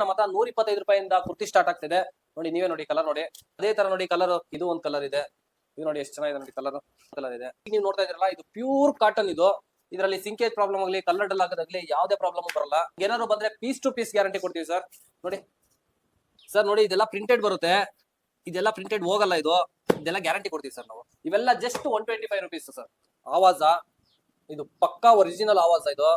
ನಮ್ಮ ಹತ್ರ ನೂರ ಇಪ್ಪತ್ತೈದು ರೂಪಾಯಿಂದ ಕುರ್ತಿ ಸ್ಟಾರ್ಟ್ ಆಗ್ತಿದೆ. ನೋಡಿ, ನೀವೇ ನೋಡಿ ಕಲರ್ ನೋಡಿ. ಅದೇ ತರ ನೋಡಿ ಕಲರ್ ಇದು ಒಂದ್ ಕಲರ್ ಇದೆ. ಇದು ನೋಡಿ ಎಷ್ಟು ಚೆನ್ನಾಗಿದೆ ನೋಡಿ ಕಲರ್ ಕಲರ್ ಇದೆ. ನೀವು ನೋಡ್ತಾ ಇದ್ರಲ್ಲ ಇದು ಪ್ಯೂರ್ ಕಾಟನ್ ಇದು. ಇದರಲ್ಲಿ ಸಿಂಕೇಜ್ ಪ್ರಾಬ್ಲಮ್ ಆಗಲಿ ಕಲರ್ ಡಲ್ ಆಗೋದಾಗ್ಲಿ ಯಾವುದೇ ಪ್ರಾಬ್ಲಮ್ ಬರಲ್ಲ. ಏನಾದ್ರು ಬಂದ್ರೆ ಪೀಸ್ ಟು ಪೀಸ್ ಗ್ಯಾರಂಟಿ ಕೊಡ್ತೀವಿ ಸರ್ ನೋಡಿ. ಸರ್ ನೋಡಿ, ಇದೆಲ್ಲ ಪ್ರಿಂಟೆಡ್ ಬರುತ್ತೆ. ಇದೆಲ್ಲ ಪ್ರಿಂಟೆಡ್ ಹೋಗಲ್ಲ ಇದು. ಇದೆಲ್ಲ ಗ್ಯಾರಂಟಿ ಕೊಡ್ತೀವಿ ಸರ್ ನಾವು. ಇವೆಲ್ಲ just one twenty five rupees sir ಆವಾಜ. ಇದು ಪಕ್ಕಾ ಒರಿಜಿನಲ್ ಆವಾಜ ಇದು.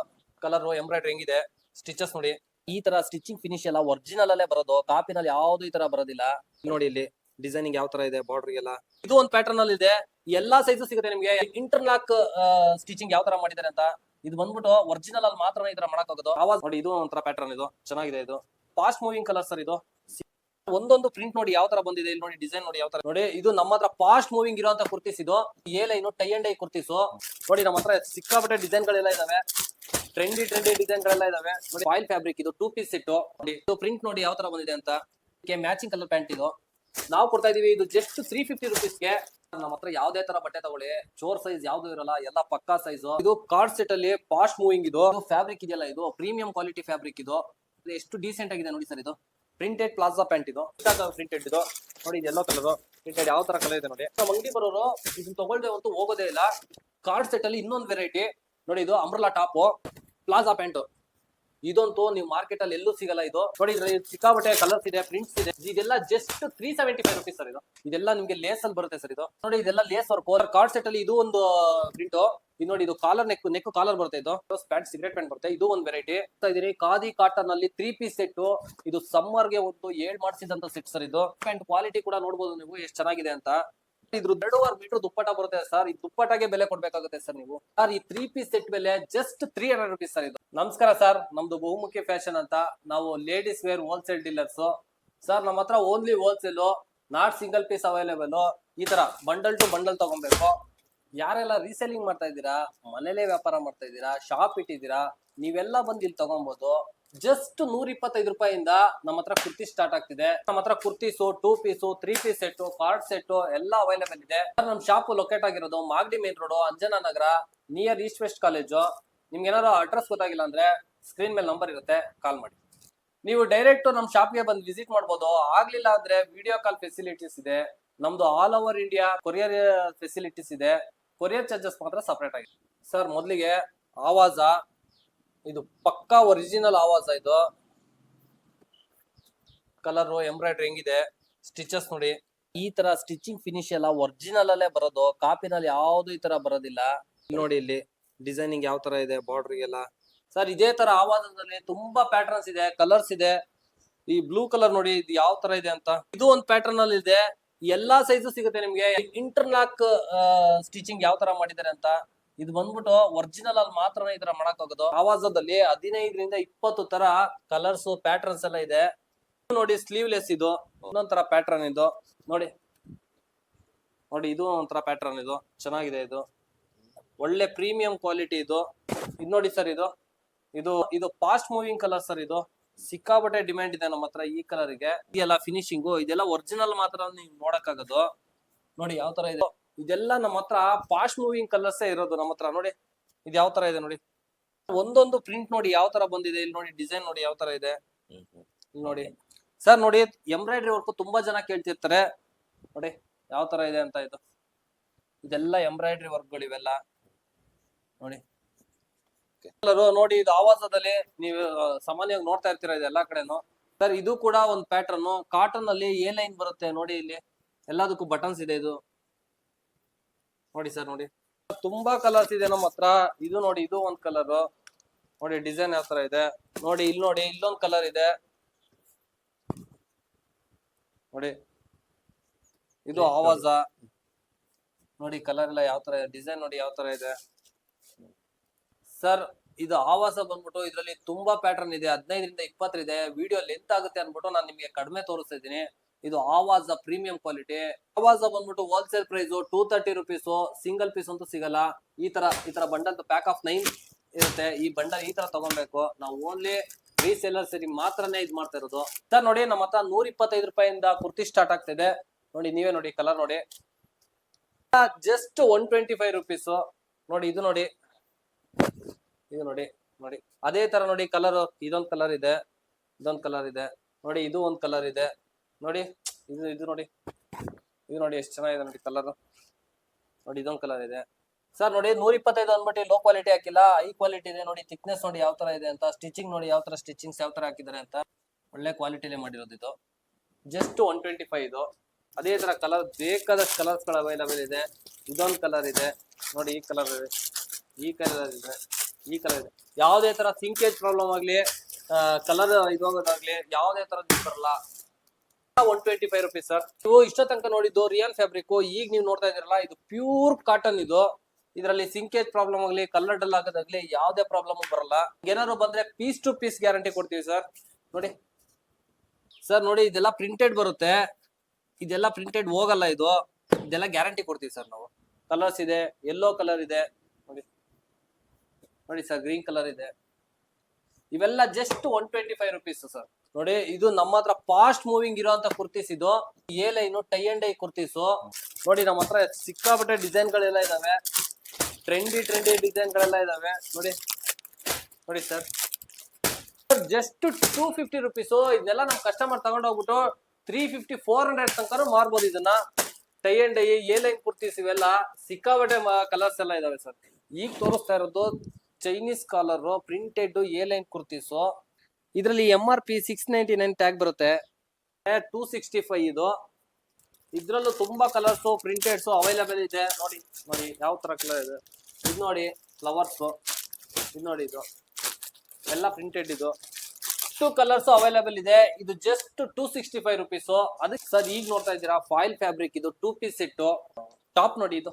ಕಲರ್ ಎಂಬ್ರಾಯ್ಡ್ರಿ ಇದೆ ಸ್ಟಿಚಸ್ ನೋಡಿ. ಈ ತರ ಸ್ಟಿಚಿಂಗ್ ಫಿನಿಶ್ ಎಲ್ಲ ಒರಿಜಿನಲ್ ಅಲ್ಲೇ ಬರೋದು ಕಾಪಿನಲ್ಲಿ ಯಾವ್ದು ಈ ತರ ಬರೋದಿಲ್ಲ. ನೋಡಿ ಇಲ್ಲಿ ಡಿಸೈನಿಂಗ್ ಯಾವ ತರ ಇದೆ ಬಾರ್ಡರ್ ಎಲ್ಲ ಇದು ಒಂದು ಪ್ಯಾಟರ್ನ್ ಅಲ್ಲಿ ಇದೆ. ಎಲ್ಲಾ ಸೈಜು ಸಿಗುತ್ತೆ ನಿಮ್ಗೆ. ಇಂಟರ್ಲಾಕ್ ಸ್ಟಿಚಿಂಗ್ ಯಾವ ತರ ಮಾಡಿದ್ದಾರೆ ಅಂತ. ಇದು ಬಂದ್ಬಿಟ್ಟು ಒರಿಜಿನಲ್ ಅಲ್ಲಿ ಮಾತ್ರ ಈ ತರ ಮಾಡಕ್ಕಾಗೋದು ಆವಾಜ್ ನೋಡಿ ಇದು ಒಂಥರ ಪ್ಯಾಟರ್ನ್ ಇದು. ಚೆನ್ನಾಗಿದೆ ಇದು. ಫಾಸ್ಟ್ ಮೂವಿಂಗ್ ಕಲರ್ ಸರ್ ಇದು. ಒಂದೊಂದು ಪ್ರಿಂಟ್ ನೋಡಿ ಯಾವ ತರ ಬಂದಿದೆ, ಇಲ್ಲಿ ನೋಡಿ ಡಿಸೈನ್ ನೋಡಿ ಯಾವ ತರ. ನೋಡಿ, ಇದು ನಮ್ಮ ಹತ್ರ ಫಾಸ್ಟ್ ಮೂವಿಂಗ್ ಇರುವಂತ ಕುರ್ತಿಸ್ ಇದು. A line tie and dye kurtis ನೋಡಿ ನಮ್ಮ ಹತ್ರ ಸಿಕ್ಕಾಪಟ್ಟೆ ಡಿಸೈನ್ ಗಳೆಲ್ಲ ಇದಾವೆ. ಟ್ರೆಂಡಿ ಟ್ರೆಂಡಿ ಡಿಸೈನ್ ಗಳೆಲ್ಲ ಇದಾವೆ. ನೋಡಿ ಆಯಿಲ್ ಫ್ಯಾಬ್ರಿಕ್ ಇದು ಟೂ ಪೀಸ್ ಸೆಟ್ ಇದು ಪ್ರಿಂಟ್ ನೋಡಿ ಯಾವ ತರ ಬಂದಿದೆ ಅಂತ. ಮ್ಯಾಚಿಂಗ್ ಕಲರ್ ಪ್ಯಾಂಟ್ ಇದು. ನಾವು ಕೊಡ್ತಾ ಇದೀವಿ, ಇದು ಜಸ್ಟ್ ತ್ರೀ ಫಿಫ್ಟಿ ರುಪೀಸ್ಗೆ ನಮ್ಮ ಹತ್ರ ಯಾವ್ದೇ ತರ ಬಟ್ಟೆ ತಗೊಳ್ಳಿ. ಚೋರ್ ಸೈಜ್ ಯಾವ್ದು ಇರಲ್ಲ, ಎಲ್ಲ ಪಕ್ಕಾ ಸೈಜ್ ಇದು ಕಾರ್ಡ್ ಸೆಟ್ ಅಲ್ಲಿ ಫಾಸ್ಟ್ ಮೂವಿಂಗ್ ಇದು. ಫ್ಯಾಬ್ರಿಕ್ ಇದೆಯಲ್ಲ ಇದು ಪ್ರೀಮಿಯಂ ಕ್ವಾಲಿಟಿ ಫ್ಯಾಬ್ರಿಕ್ ಇದು. ಎಷ್ಟು ಡೀಸೆಂಟ್ ಆಗಿದೆ ನೋಡಿ ಸರ್ ಇದು. ಪ್ರಿಂಟೆಡ್ ಪ್ಲಾಜಾ ಪ್ಯಾಂಟ್ ಇದು. ಪ್ರಿಂಟೆಡ್ ಇದು. ನೋಡಿ ಎಲ್ಲೋ ಕಲರ್ ಪ್ರಿಂಟೆಡ್ ಯಾವ ತರ ಕಲರ್ ಇದೆ ನೋಡಿ. ನಮ್ಮ ಅಂಗಡಿ ಬರೋರು ಇದನ್ನ ತಗೊಳ್ದೆ ಹೊರತು ಹೋಗೋದೇ ಇಲ್ಲ. ಕಾರ್ಡ್ ಸೆಟ್ ಅಲ್ಲಿ ಇನ್ನೊಂದು ವೆರೈಟಿ ನೋಡಿ, ಇದು ಅಮ್ರಲಾ ಟಾಪ್ ಪ್ಲಾಜಾ ಪ್ಯಾಂಟ್ ಇದಂತೂ ನೀವು ಮಾರ್ಕೆಟ್ ಅಲ್ಲಿ ಎಲ್ಲೂ ಸಿಗಲ್ಲ ಇದು. ನೋಡಿ ಸಿಕ್ಕಾಪಟ್ಟೆ ಕಲರ್ಸ್ ಇದೆ ಪ್ರಿಂಟ್ಸ್ ಇದೆ. ಇದೆಲ್ಲ just three seventy five rupees sir ಇದು. ಇದೆಲ್ಲ ನಿಮ್ಗೆ ಲೇಸ್ ಅಲ್ಲಿ ಬರುತ್ತೆ ಸರ್ ಇದು. ನೋಡಿ ಇದೆಲ್ಲ ಲೇಸ್ ಕೋರ್ ಕಾರ್ಡ್ ಸೆಟ್ ಅಲ್ಲಿ ಇದು ಒಂದು ಪ್ರಿಂಟ್ ಇದು ನೋಡಿ ಇದು ಕಾಲರ್ ನೆಕ್ ನೆಕ್ ಕಾಲರ್ ಬರುತ್ತೆ ಇದು. ಪ್ಯಾಂಟ್ ಸಿಗರೇಟ್ ಪ್ಯಾಂಟ್ ಬರುತ್ತೆ. ಇದು ಒಂದು ವೆರೈಟಿ ಇದೀನಿ ಖಾದಿ ಕಾಟನ್ ಅಲ್ಲಿ ತ್ರೀ ಪೀಸ್ ಸೆಟ್ ಇದು ಸಮ್ಮರ್ಗೆ ಒಂದು ಏಳ್ ಮಾಡಿಸಿದಂತ ಸೆಟ್ ಸರ್ ಇದು. ಪ್ಯಾಂಟ್ ಕ್ವಾಲಿಟಿ ಕೂಡ ನೋಡಬಹುದು ನೀವು, ಎಷ್ಟು ಚೆನ್ನಾಗಿದೆ ಅಂತ. ಇದ್ರ ಎರಡೂವರೆ ಮೀಟರ್ ದುಪ್ಪಟ ಬರುತ್ತೆ ಸರ್. ಈ ದುಪ್ಪಟಗೆ ಬೆಲೆ ಕೊಡ್ಬೇಕಾಗುತ್ತೆ ಸರ್ ನೀವು. ಸರ್, ಈ ತ್ರೀ ಪೀಸ್ ಸೆಟ್ ಬೆಲೆ just three hundred rupees sir ಇದು. ನಮಸ್ಕಾರ ಸರ್. ನಮ್ದು ಬಹುಮುಖಿ ಫ್ಯಾಷನ್ ಅಂತ. ನಾವು ladies wear wholesale dealers sir, ನಮ್ಮ ಹತ್ರ only wholesale not single piece available ಈ ತರ ಬಂಡಲ್ ಟು ಬಂಡಲ್ ತಗೊಬೇಕು. ಯಾರೆಲ್ಲ ರೀಸೇಲಿಂಗ್ ಮಾಡ್ತಾ ಇದ್ದೀರಾ, ಮನೇಲೇ ವ್ಯಾಪಾರ ಮಾಡ್ತಾ ಇದ್ದೀರಾ ಶಾಪ್ ಇಟ್ಟಿದ್ದೀರಾ, ನೀವೆಲ್ಲ ಬಂದು ಇಲ್ಲಿ ತಗೊಬಹುದು ಜಸ್ಟ್ ನೂರ ಇಪ್ಪತ್ತೈದು ರೂಪಾಯಿಂದ ನಮ್ಮ ಹತ್ರ ಕುರ್ತಿ ಸ್ಟಾರ್ಟ್ ಆಗ್ತಿದೆ. ನಮ್ಮ ಹತ್ರ kurtis two piece three piece set cord set ಎಲ್ಲ ಅವೈಲೇಬಲ್ ಇದೆ. ನಮ್ಮ ಶಾಪ್ ಲೊಕೇಟ್ ಆಗಿರೋದು Magadi main road Anjana Nagar near East West college ನಿಮ್ಗೆ ಏನಾದ್ರು ಅಡ್ರೆಸ್ ಗೊತ್ತಾಗಿಲ್ಲ ಅಂದ್ರೆ ಸ್ಕ್ರೀನ್ ಮೇಲೆ ನಂಬರ್ ಇರುತ್ತೆ ಕಾಲ್ ಮಾಡಿ. ನೀವು ಡೈರೆಕ್ಟ್ ನಮ್ಮ ಶಾಪ್ಗೆ ಬಂದು ವಿಸಿಟ್ ಮಾಡ್ಬೋದು. ಆಗ್ಲಿಲ್ಲ ಅಂದ್ರೆ ವಿಡಿಯೋ ಕಾಲ್ ಫೆಸಿಲಿಟೀಸ್ ಇದೆ. ನಮ್ದು all over India courier facilities ಇದೆ. ಕೊರಿಯರ್ ಚಾರ್ಜಸ್ ಮಾತ್ರ ಸಪ್ರೇಟ್ ಆಗಿದೆ ಸರ್, ಮೊದಲಿಗೆ ಆವಾಜ ಇದು ಪಕ್ಕಾ ಒರಿಜಿನಲ್ ಆವಾಜ ಇದು. ಕಲರ್ ಎಂಬ್ರಾಯ್ಡ್ರಿ ಹೆಂಗಿದೆ? ಸ್ಟಿಚಸ್ ನೋಡಿ. ಈ ತರ ಸ್ಟಿಚಿಂಗ್ ಫಿನಿಶ್ ಎಲ್ಲ ಒರಿಜಿನಲ್ ಅಲ್ಲೇ ಬರೋದು. ಕಾಪಿನಲ್ಲಿ ಯಾವ್ದು ಈ ತರ ಬರೋದಿಲ್ಲ. ನೋಡಿ ಇಲ್ಲಿ ಡಿಸೈನಿಂಗ್ ಯಾವ ತರ ಇದೆ ಬಾರ್ಡರ್ ಎಲ್ಲ ಸರ್ ಇದೇ ತರ ಆವಾಜದಲ್ಲಿ ತುಂಬಾ ಪ್ಯಾಟರ್ನ್ಸ್ ಇದೆ ಕಲರ್ಸ್ ಇದೆ. ಈ ಬ್ಲೂ ಕಲರ್ ನೋಡಿ ಇದು ಯಾವ ತರ ಇದೆ ಅಂತ. ಇದು ಒಂದು ಪ್ಯಾಟರ್ನ್ ಅಲ್ಲಿ ಇದೆ. ಎಲ್ಲಾ ಸೈಜು ಸಿಗುತ್ತೆ ನಿಮ್ಗೆ. ಇಂಟರ್ಲಾಕ್ ಸ್ಟಿಚಿಂಗ್ ಯಾವ ತರ ಮಾಡಿದ್ದಾರೆ ಅಂತ. ಇದು ಬಂದ್ಬಿಟ್ಟು ಒರಿಜಿನಲ್ ಅಲ್ಲಿ ಮಾತ್ರ ಈ ತರ ಮಾಡಕ್ ಹೋಗೋದು. ಆವಾಜದಲ್ಲಿ ಹದಿನೈದರಿಂದ ಇಪ್ಪತ್ತು ತರ ಕಲರ್ಸ್ ಪ್ಯಾಟರ್ನ್ಸ್ ಎಲ್ಲ ಇದೆ. ನೋಡಿ ಸ್ಲೀವ್ಲೆಸ್ ಇದು. ಇನ್ನೊಂಥರ ಪ್ಯಾಟರ್ನ್ ಇದು. ನೋಡಿ. ನೋಡಿ, ಇದು ಒಂಥರ ಪ್ಯಾಟರ್ನ್ ಇದು. ಚೆನ್ನಾಗಿದೆ ಇದು. ಒಳ್ಳೆ ಪ್ರೀಮಿಯಂ ಕ್ವಾಲಿಟಿ ಇದು. ಇದು ನೋಡಿ ಸರ್ ಇದು. ಇದು ಇದು ಫಾಸ್ಟ್ ಮೂವಿಂಗ್ ಕಲರ್ ಸರ್ ಇದು. ಸಿಕ್ಕಾಪಟ್ಟೆ ಡಿಮ್ಯಾಂಡ್ ಇದೆ ನಮ್ಮ ಹತ್ರ ಈ ಕಲರ್ಗೆ ಇದೆಲ್ಲ ಫಿನಿಶಿಂಗು ಇದೆಲ್ಲ ಒರಿಜಿನಲ್ ಮಾತ್ರ ನೀವು ನೋಡಕ್ಕಾಗೋದು. ನೋಡಿ, ಯಾವ ತರ ಇದೆ. ಇದೆಲ್ಲ ನಮ್ಮ ಹತ್ರ ಫಾಸ್ಟ್ ಮೂವಿಂಗ್ ಕಲರ್ಸ್ ಇರೋದು ನಮ್ಮ ಹತ್ರ. ನೋಡಿ, ಇದು ಯಾವ ತರ ಇದೆ ನೋಡಿ. ಒಂದೊಂದು ಪ್ರಿಂಟ್ ನೋಡಿ ಯಾವ ತರ ಬಂದಿದೆ. ಇಲ್ಲಿ ನೋಡಿ ಡಿಸೈನ್ ನೋಡಿ ಯಾವ ತರ ಇದೆ. ಇಲ್ಲಿ ನೋಡಿ. ಸರ್ ನೋಡಿ ಎಂಬ್ರಾಯ್ಡ್ರಿ ವರ್ಕ್ ತುಂಬಾ ಜನ ಕೇಳ್ತಿರ್ತಾರೆ. ನೋಡಿ, ಯಾವ ತರ ಇದೆ ಅಂತ ಇದು. ಇದೆಲ್ಲ ಎಂಬ್ರಾಯ್ಡ್ರಿ ವರ್ಕ್ಗಳು ಇವೆಲ್ಲ ನೋಡಿ. ನೋಡಿ, ಇದು ಆವಾಸದಲ್ಲಿ ನೀವು ಸಾಮಾನ್ಯವಾಗಿ ನೋಡ್ತಾ ಇರ್ತೀರಾ ಇದು ಎಲ್ಲಾ ಕಡೆನು. ಸರ್ ಇದು ಕೂಡ ಒಂದು ಪ್ಯಾಟರ್ನ್ ಕಾಟನ್ ಅಲ್ಲಿ ಎ ಲೈನ್ ಬರುತ್ತೆ. ನೋಡಿ ಇಲ್ಲಿ. ಎಲ್ಲದಕ್ಕೂ ಬಟನ್ಸ್ ಇದೆ ಇದು. ನೋಡಿ ಸರ್ ನೋಡಿ. ತುಂಬಾ ಕಲರ್ಸ್ ಇದೆ ನಮ್ಮ ಹತ್ರ. ಇದು ನೋಡಿ ಇದು ಒಂದ್ ಕಲರ್ ನೋಡಿ ಡಿಸೈನ್ ಯಾವ ತರ ಇದೆ. ನೋಡಿ ಇಲ್ಲಿ ನೋಡಿ ಇಲ್ಲೊಂದ್ ಕಲರ್ ಇದೆ. ನೋಡಿ. ಇದು ಆವಾಜ. ನೋಡಿ ಕಲರ್ ಎಲ್ಲ ಯಾವ ತರ ಡಿಸೈನ್ ನೋಡಿ ಯಾವ ತರ ಇದೆ. ಸರ್ ಇದು ಆವಾಸ ಬಂದ್ಬಿಟ್ಟು ಇದರಲ್ಲಿ ತುಂಬಾ ಪ್ಯಾಟರ್ನ್ ಇದೆ. ಹದಿನೈದರಿಂದ ಇಪ್ಪತ್ತರಿದೆ ವಿಡಿಯೋ ಲೆಂತ್ ಆಗುತ್ತೆ ಅನ್ಬಿಟ್ಟು ನಾನು ನಿಮಗೆ ಕಡಿಮೆ ತೋರಿಸ್ತಾ ಇದ್ದೀನಿ. ಇದು ಆವಾಜ ಪ್ರೀಮಿಯಂ ಕ್ವಾಲಿಟಿ. ಆವಾಜ ಬಂದ್ಬಿಟ್ಟು wholesale price two thirty rupees single piece ಅಂತೂ ಸಿಗಲ್ಲ. ಈ ತರ ಈ ತರ ಬಂಡಲ್ ಪ್ಯಾಕ್ ಆಫ್ ನೈನ್ ಇರುತ್ತೆ. ಈ ಬಂಡಲ್ ಈ ತರ ತಗೊಬೇಕು. ನಾವು ಓನ್ಲಿ ರೀಸೇಲರ್ ಸರಿ ಮಾತ್ರನೇ ಇದ್ ಮಾಡ್ತಾ ಇರೋದು. ಸರ್ ನೋಡಿ, ನಮ್ಮ ಹತ್ರ ನೂರ ಇಪ್ಪತ್ತೈದು ರೂಪಾಯಿಂದ ಕುರ್ತಿ ಸ್ಟಾರ್ಟ್ ಆಗ್ತಿದೆ. ನೋಡಿ, ನೀವೇ ನೋಡಿ ಕಲರ್ ನೋಡಿ. Just one twenty five rupees ನೋಡಿ, ಇದು ನೋಡಿ. ಇದು ನೋಡಿ ನೋಡಿ. ಅದೇ ತರ ನೋಡಿ ಕಲರ್ ಇದೊಂದ್ ಕಲರ್ ಇದೆ. ಇದೊಂದ್ ಕಲರ್ ಇದೆ. ನೋಡಿ, ಇದು ಒಂದ್ ಕಲರ್ ಇದೆ. ನೋಡಿ, ಇದು ಇದು ನೋಡಿ. ಇದು ನೋಡಿ ಎಷ್ಟು ಚೆನ್ನಾಗಿದೆ ನೋಡಿ ಕಲರ್ ನೋಡಿ, ಇದೊಂದು ಕಲರ್ ಇದೆ. ಸರ್ ನೋಡಿ ನೂರ ಇಪ್ಪತ್ತೈದು ಅಂದ್ಬಿಟ್ಟು ಲೋ ಕ್ವಾಲಿಟಿ ಹಾಕಿಲ್ಲ. ಹೈ ಕ್ವಾಲಿಟಿ ಇದೆ. ನೋಡಿ ಥಿಕ್ನೆಸ್ ನೋಡಿ ಯಾವ ತರ ಇದೆ ಅಂತ ಸ್ಟಿಚಿಂಗ್ ನೋಡಿ ಯಾವ ತರ ಸ್ಟಿಚಿಂಗ್ಸ್ ಯಾವ ತರ ಹಾಕಿದ್ದಾರೆ ಅಂತ ಒಳ್ಳೆ ಕ್ವಾಲಿಟಿಲೇ ಮಾಡಿರೋದು ಇದು. ಜಸ್ಟ್ ಒನ್ ಟ್ವೆಂಟಿ ಫೈವ್ ಇದು. ಅದೇ ತರ ಕಲರ್ ಬೇಕಾದಷ್ಟು ಕಲರ್ಸ್ಗಳು ಅವೈಲಬಲ್ ಇದೆ. ಇದೊಂದು ಕಲರ್ ಇದೆ. ನೋಡಿ, ಈ ಕಲರ್ ಇದೆ. ಈ ಕಲರ್ ಇದೆ. ಈ ಕಲರ್ ಇದೆ. ಯಾವುದೇ ತರ ಸಿಂಕೇಜ್ ಪ್ರಾಬ್ಲಮ್ ಆಗಲಿ ಕಲರ್ ಇದಾಗೋದಾಗ್ಲಿ ಯಾವುದೇ ತರ ಬರಲ್ಲ. One twenty five rupees sir ನೀವು ಇಷ್ಟ ತನಕ ನೋಡಿದ್ದು ರಿಯಲ್ ಫ್ಯಾಬ್ರಿಕ್ ಈಗ ನೀವು ನೋಡ್ತಾ ಇದ್ದೀರಲ್ಲ, ಇದು ಪ್ಯೂರ್ ಕಾಟನ್ ಇದು. ಇದರಲ್ಲಿ ಸಿಂಕೇಜ್ ಪ್ರಾಬ್ಲಮ್ ಆಗಲಿ ಕಲರ್ ಡಲ್ ಆಗೋದಾಗ್ಲಿ ಯಾವುದೇ ಪ್ರಾಬ್ಲಮ್ ಬರಲ್ಲ. ಏನಾದ್ರು ಬಂದ್ರೆ ಪೀಸ್ ಟು ಪೀಸ್ ಗ್ಯಾರಂಟಿ ಕೊಡ್ತೀವಿ ಸರ್ ನೋಡಿ. ಸರ್ ನೋಡಿ, ಇದೆಲ್ಲ ಪ್ರಿಂಟೆಡ್ ಬರುತ್ತೆ. ಇದೆಲ್ಲ ಪ್ರಿಂಟೆಡ್ ಹೋಗಲ್ಲ ಇದು. ಇದೆಲ್ಲ ಗ್ಯಾರಂಟಿ ಕೊಡ್ತೀವಿ ಸರ್ ನಾವು. ಕಲರ್ಸ್ ಇದೆ ಯೆಲ್ಲೋ ಕಲರ್ ಇದೆ. ನೋಡಿ. ನೋಡಿ ಸರ್ ಗ್ರೀನ್ ಕಲರ್ ಇದೆ. ಇವೆಲ್ಲ just one twenty five rupees sir ನೋಡಿ, ಇದು ನಮ್ಮ ಹತ್ರ ಫಾಸ್ಟ್ ಮೂವಿಂಗ್ ಇರುವಂತ ಕುರ್ತೀಸ್ ಇದು. A line tie and dye kurtis ನೋಡಿ ನಮ್ಮ ಹತ್ರ ಸಿಕ್ಕಾಪಟ್ಟೆ ಡಿಸೈನ್ ಗಳೆಲ್ಲ ಇದಾವೆ. ಟ್ರೆಂಡಿ ಟ್ರೆಂಡಿ ಡಿಸೈನ್ ಗಳೆಲ್ಲ ಇದಾವೆ. ನೋಡಿ ನೋಡಿ sir just two fifty rupees ಇದನ್ನೆಲ್ಲ ನಮ್ಮ ಕಸ್ಟಮರ್ ತಗೊಂಡೋಗ್ಬಿಟ್ಟು ತ್ರೀ ಫಿಫ್ಟಿ ಫೋರ್ ಹಂಡ್ರೆಡ್ ತನಕ ಮಾರ್ಬೋದು ಇದನ್ನ. Tie and dye A line kurtis ಇವೆಲ್ಲ ಸಿಕ್ಕಾಪಟ್ಟೆ ಕಲರ್ಸ್ ಎಲ್ಲ ಇದಾವೆ ಸರ್ ಈಗ ತೋರಿಸ್ತಾ ಇರೋದು Chinese collar printed A line kurtis ಇದರಲ್ಲಿ M R P six ninety nine tag ಬರುತ್ತೆ. ಟೂ ಸಿಕ್ಸ್ಟಿ ಫೈವ್ ಇದು. ಇದರಲ್ಲೂ ತುಂಬಾ ಕಲರ್ಸು ಪ್ರಿಂಟೆಡ್ಸು ಅವೈಲೇಬಲ್ ಇದೆ. ನೋಡಿ ನೋಡಿ, ಯಾವ ತರ ಕಲರ್ ಇದೆ. ಇದು ನೋಡಿ ಫ್ಲವರ್ಸು ಇದು ನೋಡಿ ಇದು. ಎಲ್ಲ ಪ್ರಿಂಟೆಡ್ ಇದು. ಟೂ ಕಲರ್ಸ್ ಅವೈಲೇಬಲ್ ಇದೆ. ಇದು just two sixty five rupees ಅದಕ್ಕೆ ಸರ್, ಈಗ ನೋಡ್ತಾ ಇದ್ದೀರಾ ಫಾಯಿಲ್ ಫ್ಯಾಬ್ರಿಕ್ ಇದು ಟೂ ಪೀಸ್ ಇಟ್ಟು ಟಾಪ್ ನೋಡಿ ಇದು.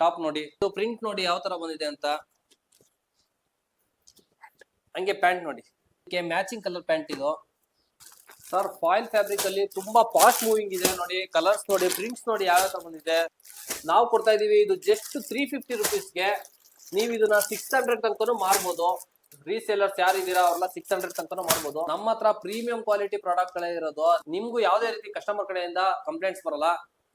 ಟಾಪ್ ನೋಡಿ. ಇದು ಪ್ರಿಂಟ್ ನೋಡಿ ಯಾವ ತರ ಬಂದಿದೆ ಅಂತ. ಹಂಗೆ ಪ್ಯಾಂಟ್ ನೋಡಿ. ಇದಕ್ಕೆ ಮ್ಯಾಚಿಂಗ್ ಕಲರ್ ಪ್ಯಾಂಟ್ ಇದು. ಸರ್ ಫಾಯಿಲ್ ಫ್ಯಾಬ್ರಿಕ್ ಅಲ್ಲಿ ತುಂಬಾ ಫಾಸ್ಟ್ ಮೂವಿಂಗ್ ಇದೆ ನೋಡಿ ಕಲರ್ಸ್ ನೋಡಿ ಪ್ರಿಂಟ್ಸ್ ನೋಡಿ ಯಾವ ತರ ಬಂದಿದೆ. ನಾವು ಕೊಡ್ತಾ ಇದೀವಿ, ಇದು ಜಸ್ಟ್ ತ್ರೀ ಫಿಫ್ಟಿ ರುಪೀಸ್ಗೆ ನೀವು ಇದನ್ನ ಸಿಕ್ಸ್ ಹಂಡ್ರೆಡ್ ತನಕನೂ ಮಾರ್ಬೋದು. ರೀಸೇಲರ್ಸ್ ಯಾರಿದ್ದೀರಾ ಅವ್ರೆಲ್ಲ ಸಿಕ್ಸ್ ಹಂಡ್ರೆಡ್ ತನಕನೂ ಮಾಡ್ಬೋದು ನಮ್ಮ ಹತ್ರ ಪ್ರೀಮಿಯಂ ಕ್ವಾಲಿಟಿ ಪ್ರಾಡಕ್ಟ್ ಗಳೇ ಇರೋದು. ನಿಮ್ಗೂ ಯಾವುದೇ ರೀತಿ ಕಸ್ಟಮರ್ ಕಡೆಯಿಂದ ಕಂಪ್ಲೇಂಟ್ಸ್ ಬರಲ್ಲ.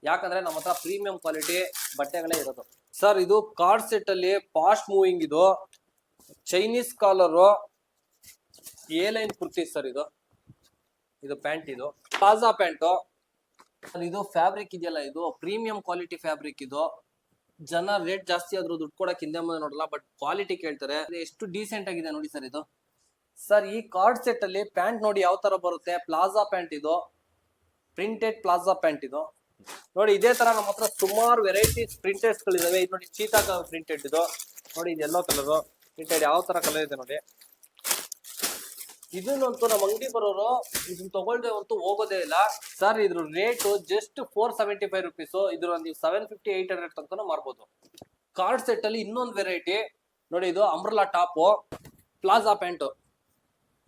ಯಾಕಂದ್ರೆ ನಮ್ಮ ಹತ್ರ ಪ್ರೀಮಿಯಂ ಕ್ವಾಲಿಟಿ ಬಟ್ಟೆಗಳೇ ಇರೋದು. ಸರ್ ಇದು ಕಾರ್ಡ್ ಸೆಟ್ ಅಲ್ಲಿ ಫಾಸ್ಟ್ ಮೂವಿಂಗ್ ಇದು. Chinese collar A line kurti sir ಇದು. ಇದು ಪ್ಯಾಂಟ್ ಇದು. ಪ್ಲಾಜಾ ಪ್ಯಾಂಟು ಇದು ಫ್ಯಾಬ್ರಿಕ್ ಇದೆಯಲ್ಲ ಇದು. ಪ್ರೀಮಿಯಂ ಕ್ವಾಲಿಟಿ ಫ್ಯಾಬ್ರಿಕ್ ಇದು. ಜನ ರೇಟ್ ಜಾಸ್ತಿ ಆದ್ರೂ ದುಡ್ಡು ಕೊಡಕ್ ಹಿಂದೆ ಮುಂದೆ ನೋಡಲ್ಲ ಬಟ್ ಕ್ವಾಲಿಟಿ ಕೇಳ್ತಾರೆ. ಎಷ್ಟು ಡೀಸೆಂಟ್ ಆಗಿದೆ ನೋಡಿ ಸರ್ ಇದು. ಸರ್ ಈ ಕಾರ್ಡ್ ಸೆಟ್ ಅಲ್ಲಿ ಪ್ಯಾಂಟ್ ನೋಡಿ ಯಾವ ತರ ಬರುತ್ತೆ? ಪ್ಲಾಜಾ ಪ್ಯಾಂಟ್ ಇದು. ಪ್ರಿಂಟೆಡ್ ಪ್ಲಾಜಾ ಪ್ಯಾಂಟ್ ಇದು. ನೋಡಿ, ಇದೇ ತರ ನಮ್ಮ ಹತ್ರ ಸುಮಾರು ವೆರೈಟೀಸ್ ಪ್ರಿಂಟೆಡ್ಸ್ ಗಳಿದಾವೆ. ಇದು ನೋಡಿ ಚೀತಾ ಪ್ರಿಂಟೆಡ್ ಇದು. ನೋಡಿ, ಇದು ಎಲ್ಲೋ ಕಲರ್ ಪ್ರಿಂಟೆಡ್ ಯಾವ ತರ ಕಲರ್ ಇದೆ ನೋಡಿ. ಇದನ್ನಂತೂ ನಮ್ಮ ಅಂಗಡಿ ಬರೋರು ಇದನ್ನ ತಗೊಳ್ದೆ ಅಂತೂ ಹೋಗೋದೇ ಇಲ್ಲ. ಸರ್, ಇದ್ರ rate just four seventy five rupees ಇದ್ರ ನೀವು ಸೆವೆನ್ ಫಿಫ್ಟಿ ಏಟ್ ಹಂಡ್ರೆಡ್ ತನಕ ಮಾರ್ಬೋದು. ಕಾರ್ಡ್ ಸೆಟ್ ಅಲ್ಲಿ ಇನ್ನೊಂದು ವೆರೈಟಿ ನೋಡಿ, ಇದು ಅಂಬ್ರಲಾ ಟಾಪ್ ಪ್ಲಾಜಾ ಪ್ಯಾಂಟ್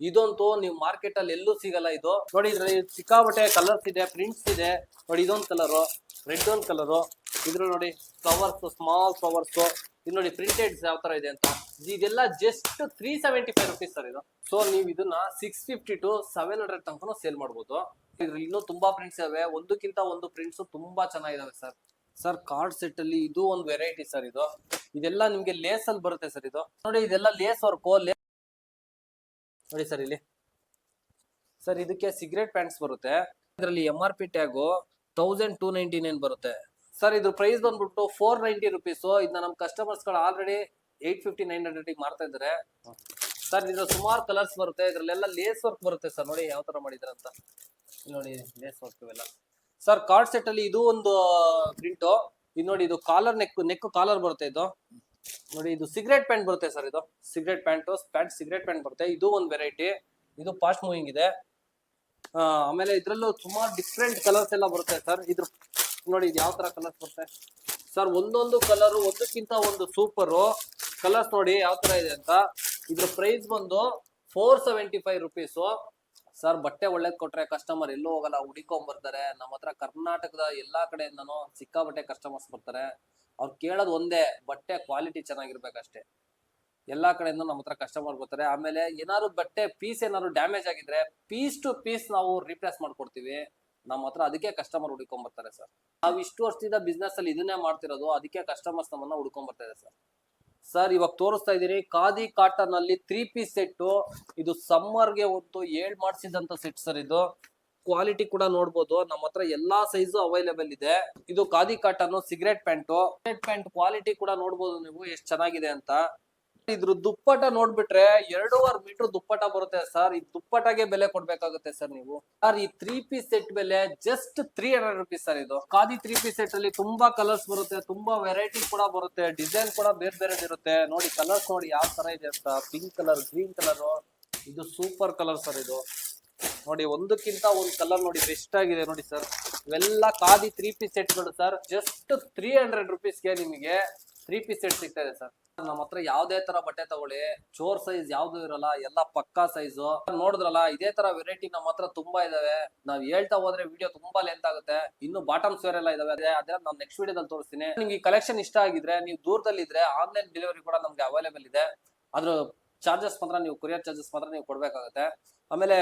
ಇದಂತೂ ನೀವು ಮಾರ್ಕೆಟ್ ಅಲ್ಲಿ ಎಲ್ಲೂ ಸಿಗಲ್ಲ ಇದು. ನೋಡಿ, ಇದ್ರಲ್ಲಿ ಸಿಕ್ಕಾಬಟ್ಟೆ ಕಲರ್ಸ್ ಇದೆ ಪ್ರಿಂಟ್ಸ್ ಇದೆ. ನೋಡಿ, ಇದೊಂದು ಕಲರು ರೆಡ್ ಒಂದು ಕಲರು ಇದ್ರ ನೋಡಿ ಫ್ಲವರ್ಸ್ ಸ್ಮಾಲ್ ಫ್ಲವರ್ಸ್ ಇದು ನೋಡಿ ಪ್ರಿಂಟೆಡ್ ಯಾವ ತರ ಇದೆ ಅಂತ. ಇದೆಲ್ಲ just three seventy five rupees sir ಇದು. ಸೊ ನೀವು ಇದನ್ನ six fifty to seven hundred ತನಕ ಸೇಲ್ ಮಾಡ್ಬೋದು. ಇದ್ರಲ್ಲಿ ಇನ್ನೂ ತುಂಬಾ ಪ್ರಿಂಟ್ಸ್ ಇದಾವೆ. ಒಂದಕ್ಕಿಂತ ಒಂದು ಪ್ರಿಂಟ್ಸ್ ತುಂಬಾ ಚೆನ್ನಾಗಿದಾವೆ ಸರ್ ಸರ್ ಕಾರ್ಡ್ ಸೆಟ್ ಅಲ್ಲಿ ಇದು ಒಂದು ವೆರೈಟಿ ಸರ್ ಇದು. ಇದೆಲ್ಲ ನಿಮ್ಗೆ ಲೇಸ್ ಅಲ್ಲಿ ಬರುತ್ತೆ ಸರ್ ಇದು. ನೋಡಿ, ಇದೆಲ್ಲ ಲೇಸ್ ವರ್ಕು ನೋಡಿ ಸರ್ ಇಲ್ಲಿ. ಸರ್ ಇದಕ್ಕೆ ಸಿಗರೇಟ್ ಪ್ಯಾಂಟ್ಸ್ ಬರುತ್ತೆ. ಇದರಲ್ಲಿ M R P tag thousand two ninety nine ಬರುತ್ತೆ. ಸರ್ ಇದ್ರ ಪ್ರೈಸ್ ಬಂದ್ಬಿಟ್ಟು ಫೋರ್ ನೈಂಟಿ ರುಪೀಸು ಇದನ್ನ ನಮ್ಮ ಕಸ್ಟಮರ್ಸ್ಗಳು already eight fifty nine hundred ಮಾಡ್ತಾ ಇದ್ದಾರೆ ಸರ್ ಇದ್ರ ಸುಮಾರು ಕಲರ್ಸ್ ಬರುತ್ತೆ. ಇದ್ರಲ್ಲೆಲ್ಲ ಲೇಸ್ ವರ್ಕ್ ಬರುತ್ತೆ ಸರ್. ನೋಡಿ ಯಾವ ತರ ಮಾಡಿದಾರೆ ಅಂತ. ನೋಡಿ ಲೇಸ್ ವರ್ಕ್ ಇವೆಲ್ಲ. ಸರ್ ಕಾರ್ಡ್ ಸೆಟ್ ಅಲ್ಲಿ ಇದು ಒಂದು ಪ್ರಿಂಟು ಇದು ನೋಡಿ, ಇದು ಕಾಲರ್ ನೆಕ್ ನೆಕ್ ಕಾಲರ್ ಬರುತ್ತೆ ಇದು. ನೋಡಿ, ಇದು ಸಿಗರೇಟ್ ಪ್ಯಾಂಟ್ ಬರುತ್ತೆ ಸರ್ ಇದು. Cigarette pant pant cigarette pant ಬರುತ್ತೆ. ಇದು ಒಂದು ವೆರೈಟಿ ಇದು ಫಾಸ್ಟ್ ಮೂವಿಂಗ್ ಇದೆ. ಆಮೇಲೆ ಇದ್ರಲ್ಲೂ ಸುಮಾರು ಡಿಫ್ರೆಂಟ್ ಕಲರ್ಸ್ ಎಲ್ಲ ಬರುತ್ತೆ ಸರ್. ಇದ್ರ, ನೋಡಿ, ಇದು ಯಾವ ತರ ಕಲರ್ಸ್ ಬರುತ್ತೆ? ಸರ್, ಒಂದೊಂದು ಕಲರ್ ಒಂದಕ್ಕಿಂತ ಒಂದು ಸೂಪರ್ ಕಲರ್ಸ್ ನೋಡಿ ಯಾವ ತರ ಇದೆ ಅಂತ. ಇದ್ರ ಪ್ರೈಸ್ ಬಂದು four seventy five rupees sir ಬಟ್ಟೆ ಒಳ್ಳೇದ್ ಕೊಟ್ರೆ ಕಸ್ಟಮರ್ ಎಲ್ಲೂ ಹೋಗಲ್ಲ, ಹುಡಿಕೊಂಡ್ ಬರ್ತಾರೆ. ನಮ್ಮ ಹತ್ರ ಕರ್ನಾಟಕದ ಎಲ್ಲಾ ಕಡೆಯಿಂದನೂ ಸಿಕ್ಕಾಬಟ್ಟೆ ಕಸ್ಟಮರ್ಸ್ ಬರ್ತಾರೆ. ಅವ್ರು ಕೇಳೋದು ಒಂದೇ, ಬಟ್ಟೆ ಕ್ವಾಲಿಟಿ ಚೆನ್ನಾಗಿರ್ಬೇಕಷ್ಟೇ. ಎಲ್ಲಾ ಕಡೆಯಿಂದ ನಮ್ಮ ಹತ್ರ ಕಸ್ಟಮರ್ ಬರ್ತಾರೆ. ಆಮೇಲೆ ಏನಾದ್ರು ಬಟ್ಟೆ ಪೀಸ್ ಏನಾದ್ರು ಡ್ಯಾಮೇಜ್ ಆಗಿದ್ರೆ ಪೀಸ್ ಟು ಪೀಸ್ ನಾವು ರೀಪ್ಲೇಸ್ ಮಾಡ್ಕೊಡ್ತೀವಿ. ನಮ್ಮ ಹತ್ರ ಅದಕ್ಕೆ ಕಸ್ಟಮರ್ ಹುಡ್ಕೊಂಡ್ ಬರ್ತಾರೆ ಸರ್ ನಾವು ಇಷ್ಟು ವರ್ಷದಿಂದ ಬಿಸ್ನೆಸ್ ಅಲ್ಲಿ ಇದನ್ನೇ ಮಾಡ್ತಿರೋದು, ಅದಕ್ಕೆ ಕಸ್ಟಮರ್ಸ್ ನಮ್ಮನ್ನ ಹುಡ್ಕೊಂಡ್ ಬರ್ತಾ ಇದೆ ಸರ್ ಸರ್ ಇವಾಗ ತೋರಿಸ್ತಾ ಇದೀನಿ ಖಾದಿ ಕಾಟನ್ ಅಲ್ಲಿ ತ್ರೀ ಪೀಸ್ ಸೆಟ್ ಇದು ಸಮ್ಮರ್ಗೆ ಒಂದು ಏಳ್ ಮಾಡಿಸಿದಂತ ಸೆಟ್ ಸರ್ ಇದು. ಕ್ವಾಲಿಟಿ ಕೂಡ ನೋಡ್ಬೋದು ನಮ್ಮ ಹತ್ರ ಎಲ್ಲಾ ಸೈಜು ಅವೈಲೇಬಲ್ ಇದೆ. ಇದು khadi cotton cigarette pant cigarette pant quality ಕೂಡ ನೋಡ್ಬೋದು ನೀವು, ಎಷ್ಟು ಚೆನ್ನಾಗಿದೆ ಅಂತ. ಇದ್ರ ದುಪ್ಪಟ ನೋಡ್ಬಿಟ್ರೆ ಎರಡೂವರೆ ಮೀಟರ್ ದುಪ್ಪಟ ಬರುತ್ತೆ ಸರ್. ಈ ದುಪ್ಪಟಗೆ ಬೆಲೆ ಕೊಡ್ಬೇಕಾಗುತ್ತೆ ಸರ್ ನೀವು. ಸರ್, ಈ ತ್ರೀ ಪೀಸ್ ಸೆಟ್ ಬೆಲೆ just three hundred rupees sir ಇದು. ಖಾದಿ ತ್ರೀ ಪೀಸ್ ಸೆಟ್ ಅಲ್ಲಿ ತುಂಬಾ ಕಲರ್ಸ್ ಬರುತ್ತೆ, ತುಂಬಾ ವೆರೈಟಿ ಕೂಡ ಬರುತ್ತೆ ಡಿಸೈನ್ ಕೂಡ ಬೇರೆ ಬೇರೆ ಇರುತ್ತೆ. ನೋಡಿ ಕಲರ್ಸ್ ನೋಡಿ ಯಾವ ತರ ಇದೆ ಅಂತ. ಪಿಂಕ್ ಕಲರ್ ಗ್ರೀನ್ ಕಲರ್ ಇದು ಸೂಪರ್ ಕಲರ್ ಸರ್ ಇದು. ನೋಡಿ, ಒಂದಕ್ಕಿಂತ ಒಂದ್ ಕಲರ್ ನೋಡಿ ಬೆಸ್ಟ್ ಆಗಿದೆ ನೋಡಿ ಸರ್. ಇವೆಲ್ಲ ಖಾದಿ ತ್ರೀ ಪೀಸ್ ಸೆಟ್ಗಳು ಸರ್. ಜಸ್ಟ್ ತ್ರೀ ಹಂಡ್ರೆಡ್ ರುಪೀಸ್ಗೆ ನಿಮಗೆ ತ್ರೀ ಪೀಸ್ ಸೆಟ್ ಸಿಗ್ತಾ ಇದೆ ಸರ್. ನಮ್ಮ ಹತ್ರ ಯಾವ್ದೇ ತರ ಬಟ್ಟೆ ತಗೊಳ್ಳಿ. ಚೋರ್ ಸೈಜ್ ಯಾವ್ದು ಇರಲ್ಲ, ಎಲ್ಲ ಪಕ್ಕಾ ಸೈಜ್ ನೋಡಿದ್ರಲ್ಲ, ಇದೇ ತರ ವೆರೈಟಿ ನಮ್ಮ ಹತ್ರ ತುಂಬಾ ಇದಾವೆ. ನಾವ್ ಹೇಳ್ತಾ ಹೋದ್ರೆ ವಿಡಿಯೋ ತುಂಬಾ ಲೆಂತ್ ಆಗುತ್ತೆ. ಇನ್ನು ಬಾಟಮ್ಸ್ ವೇರ್ ಎಲ್ಲ ಇದಾವೆ. ಅದೇ ಅದನ್ನ ನಾನು ನೆಕ್ಸ್ಟ್ ವಿಡಿಯೋದಲ್ಲಿ ತೋರಿಸ್ತೀನಿ. ನಿಮ್ಗೆ ಕಲೆಕ್ಷನ್ ಇಷ್ಟ ಆಗಿದ್ರೆ, ನೀವು ದೂರದಲ್ಲಿ ಇದ್ರೆ ಆನ್ಲೈನ್ ಡೆಲಿವರಿ ಕೂಡ ನಮ್ಗೆ ಅವೈಲೇಬಲ್ ಇದೆ. ಅದ್ರ ಚಾರ್ಜಸ್ ಮಾತ್ರ ನೀವು ಕೊರಿಯರ್ ಚಾರ್ಜಸ್ ಮಾತ್ರ ನೀವು ಕೊಡ್ಬೇಕಾಗತ್ತೆ. ಆಮೇಲೆ,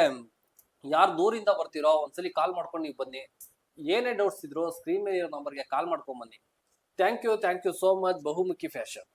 ಯಾರು ದೂರಿಂದ ಬರ್ತೀರೋ, ಒಂದ್ಸಲಿ ಕಾಲ್ ಮಾಡ್ಕೊಂಡು ನೀವು ಬನ್ನಿ. ಏನೇ ಡೌಟ್ಸ್ ಇದ್ರು ಸ್ಕ್ರೀನ್ ಮೇಲೆ ಇರೋ ನಂಬರ್ಗೆ ಕಾಲ್ ಮಾಡ್ಕೊಂಡ್ ಬನ್ನಿ. Thank you thank you so much Bahumukhi fashion